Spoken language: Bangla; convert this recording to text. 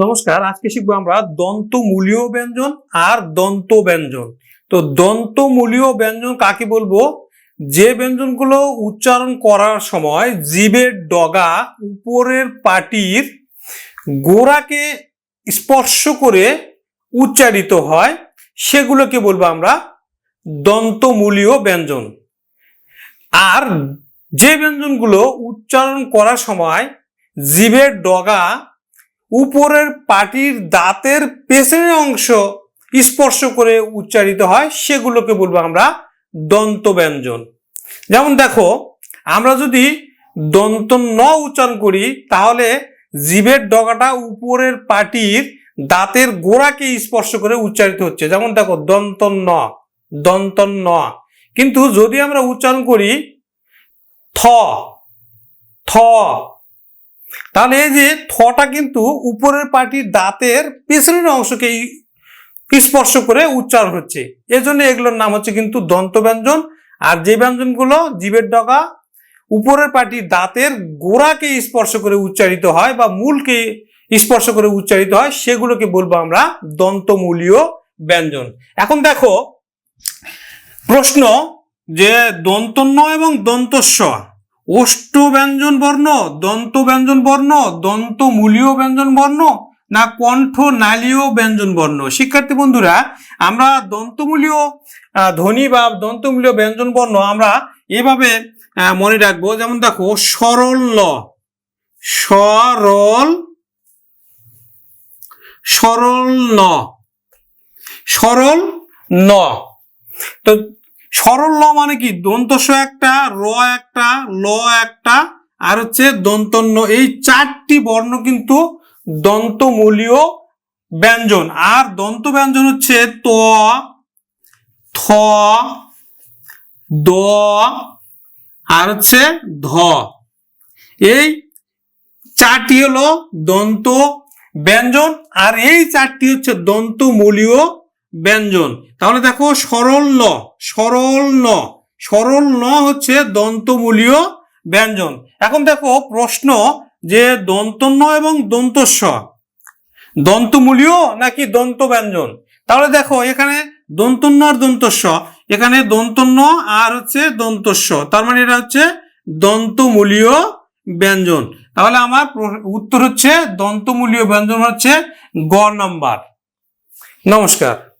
নমস্কার, আজকে শিখব আমরা দন্তমূলীয় ব্যঞ্জন আর দন্ত ব্যঞ্জন তো দন্তমূলীয় ব্যঞ্জন কাকে বলব? যে ব্যঞ্জনগুলো উচ্চারণ করার সময় জীবের ডগা উপরের পাটির গোড়াকে স্পর্শ করে উচ্চারিত হয়, সেগুলোকে বলব আমরা দন্তমূলীয় ব্যঞ্জন। আর যে ব্যঞ্জনগুলো উচ্চারণ করার সময় জীবের ডগা উপরের পাটির দাঁতের পেছনের অংশ স্পর্শ করে উচ্চারিত হয়, সেগুলোকে বলব আমরা দন্ত ব্যঞ্জন যেমন দেখো, আমরা যদি দন্ত ন উচ্চারণ করি, তাহলে জীবের ডগাটা উপরের পাটির দাঁতের গোড়াকে স্পর্শ করে উচ্চারিত হচ্ছে। যেমন দেখো, দন্ত ন দন্ত ন। কিন্তু যদি আমরা উচ্চারণ করি থ থ তাহলে এই যে থটা কিন্তু উপরের পাটির দাঁতের পেছনের অংশকে স্পর্শ করে উচ্চারণ হচ্ছে। এজন্য এগুলোর নাম হচ্ছে কিন্তু দন্ত ব্যঞ্জন আর যে ব্যঞ্জনগুলো জীবের ডগা উপরের পাটির দাঁতের গোড়াকে স্পর্শ করে উচ্চারিত হয় বা মূলকে স্পর্শ করে উচ্চারিত হয়, সেগুলোকে বলব আমরা দন্তমূলীয় ব্যঞ্জন। এখন দেখো প্রশ্ন যে দন্তন্য এবং দন্তস্ব ওষ্ঠ ব্যঞ্জন বর্ণ, দন্ত ব্যঞ্জন বর্ণ, দন্ত মূলীয় ব্যঞ্জন বর্ণ, না কণ্ঠ নালীয় ব্যঞ্জন বর্ণ? শিক্ষার্থী বন্ধুরা, আমরা দন্তমূলীয় ধ্বনি বা দন্তমূলীয় ব্যঞ্জন বর্ণ আমরা এভাবে মনে রাখব। যেমন দেখো, সরল ল। সরল সরল ন। সরল ন। তো সরল ল মানে কি? দন্তস্ব একটা, র একটা, ল একটা, আর হচ্ছে দন্তন্য। এই চারটি বর্ণ কিন্তু দন্তমূলীয় ব্যঞ্জন। আর দন্ত ব্যঞ্জন হচ্ছে ত, থ, দ, আর হচ্ছে ধ। এই চারটি হলো দন্ত ব্যঞ্জন, আর এই চারটি হচ্ছে দন্তমূলীয় ব্যঞ্জন। তাহলে দেখো সরল ন সরল ন সরল ন হচ্ছে দন্তমূলীয় ব্যঞ্জন। এখন দেখো প্রশ্ন যে দন্তন্য এবং দন্তস্ব, দন্তমূলীয় নাকি দন্ত ব্যঞ্জন? তাহলে দেখো এখানে দন্ত দন্তন্য আর দন্তস্ব। এখানে দন্তন্য আর হচ্ছে দন্তস্ব। তার মানে এটা হচ্ছে দন্তমূলীয় ব্যঞ্জন। তাহলে আমার উত্তর হচ্ছে দন্তমূলীয় ব্যঞ্জন হচ্ছে গ নাম্বার। নমস্কার।